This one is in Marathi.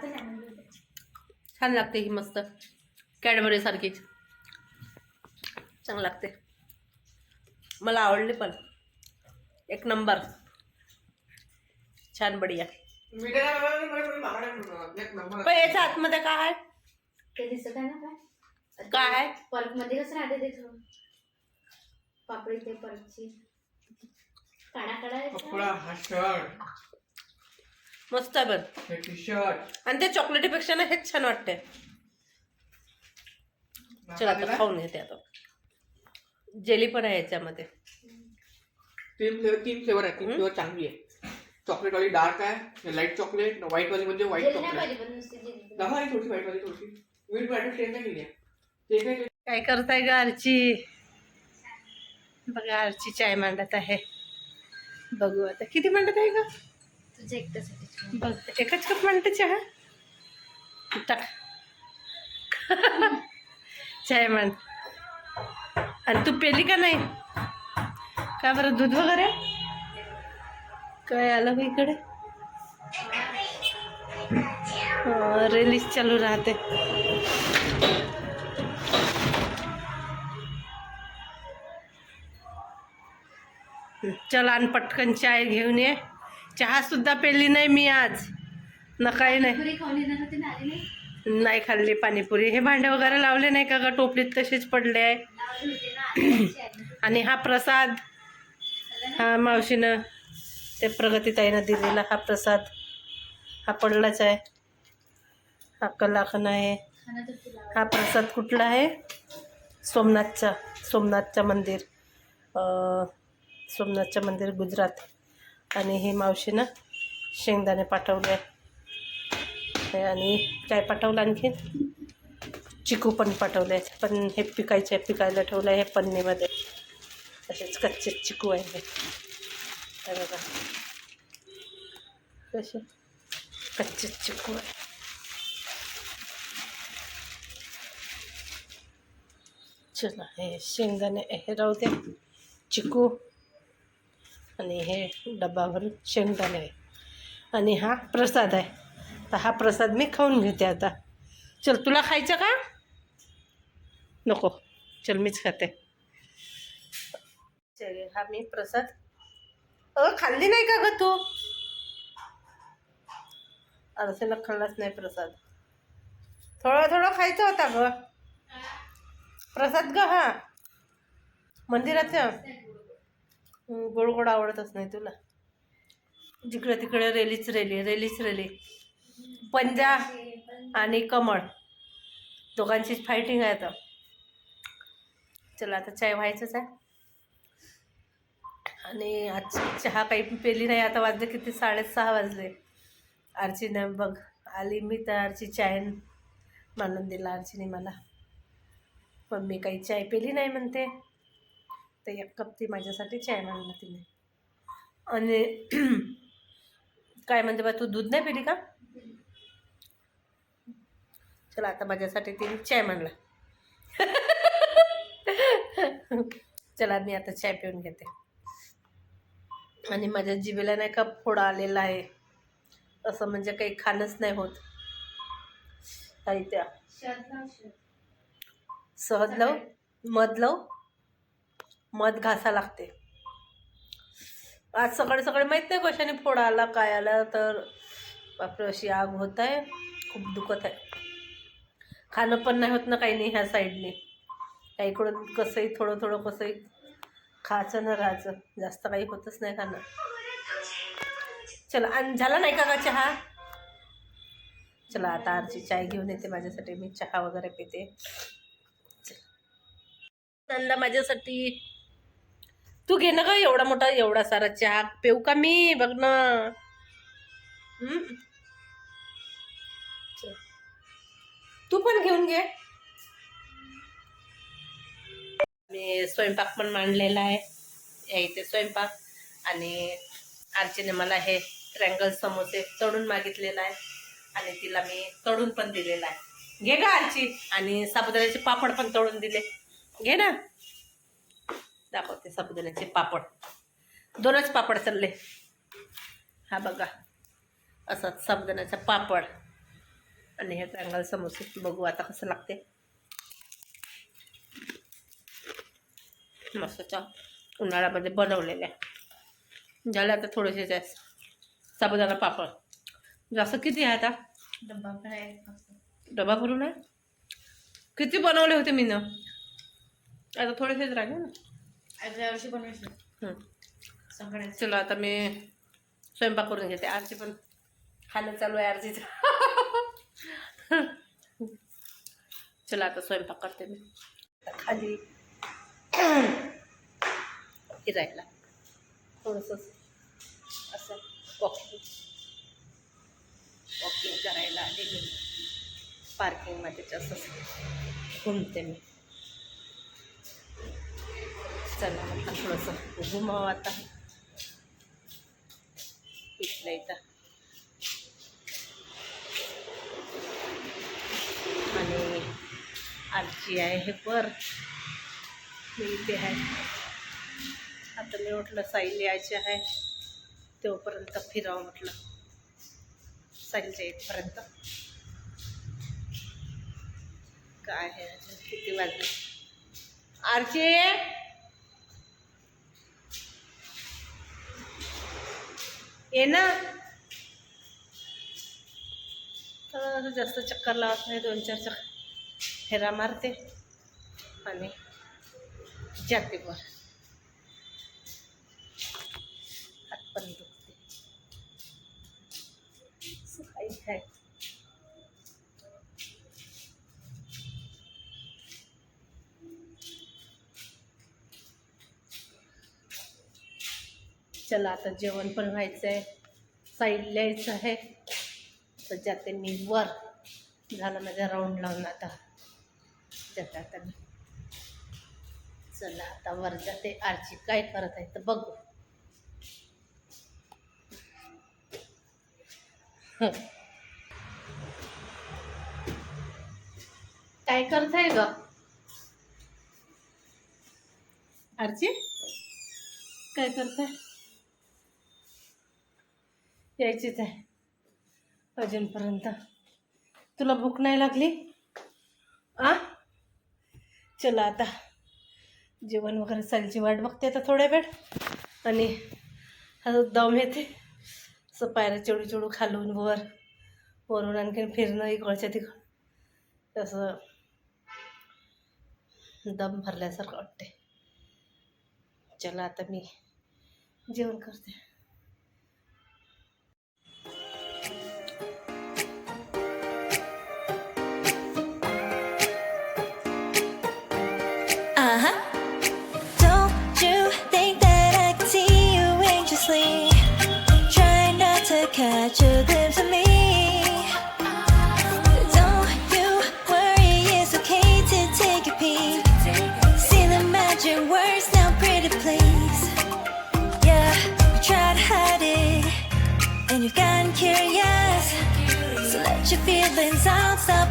छान लागते ही मस्त. कॅडबरी सारखीच चांगलं लागते. मला आवडली पण. एक नंबर छान बढिया. पण याच्या आतमध्ये काय आहे? ते दिसत आहे ना काय? काय आहे? पल्पमध्ये कसं राहते ते थोडं? पापडी ते पल्पची काढा काढा हा मस्त आहे हे टी शर्ट आणि ते चॉकलेटीपेक्षा ना हेच छान वाटते चल आता खाऊन घेते आता. जेली पण आहे याच्यामध्ये. तीन फ्लेवर तीन फ्लेवर आहे तीन. फ्लेवर चांगली आहे. चॉकलेट वाली डार्क आहे लाइट चॉकलेट व्हाईट वाली म्हणजे व्हाईट चॉकलेट दाखवा ही थोडीशी व्हाईट वाली थोडीशी. नाही आहे. काय करताय ग आरची? बघा आरची चाय मांडत आहे. बघू आता. किती मांडत आहे ग? तुझ्या एकट्यासाठी. बघ एकच कप म्हणते चहा? टाक. चाय म्हण. आणि तू पेली का नाही? का बरं दूध वगैरे? काय आलं बा इकडे? रिलीज चालू राहते. चल आणि पटकन चाय घेऊन ये. चहा सुद्धा पेली नाही मी आज. न काही नाही. नाही नाही खाल्ली पाणीपुरी. हे भांडे वगैरे लावले नाही का ग? टोपलीत तसेच पडले. आहे. आणि हा प्रसाद. हा मावशीनं ते प्रगतीताईनं दिलेला हा प्रसाद. हा पडलाच आहे. हा कलाखन आहे. हा प्रसाद कुठला आहे? सोमनाथचा. सोमनाथचं मंदिर. सोमनाथचं मंदिर गुजरात. आणि हे मावशीनं शेंगदाणे पाठवले. हे आणि काय पाठवलं आणखीन? चिकू पण पाठवले. आहेत पण हे पिकायचे पिकायला ठेवलं आहे हे पन्नीमध्ये. तसेच कच्चे चिकू आहे हे. बघा. कसे? कच्चे चिकू आहे चला हे शेंगदाणे हे राहू दे चिकू. आणि हे डब्बा शेंगदाणे आहे. आणि हा प्रसाद आहे. तर हा प्रसाद मी खाऊन घेते आता. चल तुला खायचं का? नको. चल मीच खाते. चल हा मी प्रसाद. अ खाल्ली नाही का ग तू? अर्चना खाल्लाच नाही प्रसाद. थोडं थोडं खायचं होता ग. प्रसाद ग हा. मंदिराचं. गोड गोड आवडतच नाही तुला. जिकडे तिकडे रेलीच रेली रेलीच रेली. पंजा आणि कमळ दोघांचीच फायटिंग आहे आता. चला आता चाय व्हायचंच आहे. आणि आज चहा काही पेली नाही आता वाजले किती? साडेसहा वाजले. आरचीनं बघ. आली मी तर आरची चाय मानून दिला आरचीने मला. पण मी काही चाय पेली नाही म्हणते. तर एक कप ती माझ्यासाठी चाय मांडला तिने. आणि काय म्हणते बा तू दूध नाही पिली का? चला आता माझ्यासाठी तिने चाय मांडला चला मी आता चाय पिऊन घेते. आणि माझ्या जिभेला नाही का फोडा आलेला आहे. असं म्हणजे काही खाणंच नाही होत. काही त्या. सहज लव मध लव. मध घासा लागते. आज सकाळी सकाळी माहीत नाही कशाने फोड आला काय आला तर बापरे अशी आग होत आहे. खूप दुखत आहे. खाणं पण नाही होत ना काही नाही ह्या साईडने. काही कडून कसंही थोडं थोडं कसंही खायचं ना राहायचं. जास्त काही होतच नाही खाणं. चला आणि झाला नाही का का चहा? चला आता आरची चाय घेऊन येते माझ्यासाठी. मी चहा वगैरे पिते. चला. माझ्यासाठी तू घे ना ग एवढा मोठा एवढा सारा चहा पेऊ का मी? बघ ना. हम्म. तू पण घेऊन घे. मी स्वयंपाक पण मांडलेला आहे. या इथे स्वयंपाक. आणि आरचीने मला हे ट्रँगल समोसे तळून मागितलेला आहे. आणि तिला मी तळून पण दिलेला आहे. घे गा आरची आणि साबुदाण्याचे पापड पण तळून दिले. घे ना. दाखवते साबुदाण्याचे पापड. दोनच पापड चालले. हा बघा. असाच साबुदाण्याचा पापड. आणि हे ट्रँगल समोसे. बघू आता कसं लागते. मस्तच्या उन्हाळ्यामध्ये बनवलेले झाले आता थोडेसे जास्त. साबुदाणा पापड. जास्त किती आहे आता? फक्त डबा भरून आहे? किती बनवले होते मी ना आता थोडेसेच राहिले ना. बनवायचं हं. चला आता मी स्वयंपाक करून घेते. आरची पण खाणं चालू आहे आरचीचं चला आता स्वयंपाक करते मी. खाली. फिरायला थोडंसं असं वॉकिंग वॉकिंग करायला आले मी पार्किंगमध्ये असं घुमते मी. चला आता थोडंसं घुमावं आता. इथलं इथं. आणि आजी आहे हे पर. मी इथे आहे. आता मी म्हटलं साईल यायचे आहे. तोपर्यंत फिरावं म्हटलं. साईलच्या इथपर्यंत. काय आहे अजून किती वाजले? आरचे ये ना. तर जास्त चक्कर लावत नाही दोन चार चक्कर फेरा मारते आणि जाते वर. हात पण चला आता जेवण पण व्हायचं आहे साईड लिहायचं आहे. तर जाते मी वर. झालं माझा राऊंड लावून आता. जाते आता मी. चला आता वर जाते. आरची काय करत आहे तर बघू. काय करत आहे ग? आरची? काय करताय? यायचीच आहे. अजूनपर्यंत. तुला भूक नाही लागली? आ? चला आता. जेवण वगैरे चालची वाट बघते आता थोड्या वेळ. आणि दम येते. असं पायऱ्या चेडू चेडू खालून वर. वरून आणखीन फिरणं इकडच्या तिकड. तसं दम भरल्यासारखं वाटते चला आता मी जेवण करते. You've gotten curious. So let your feelings out.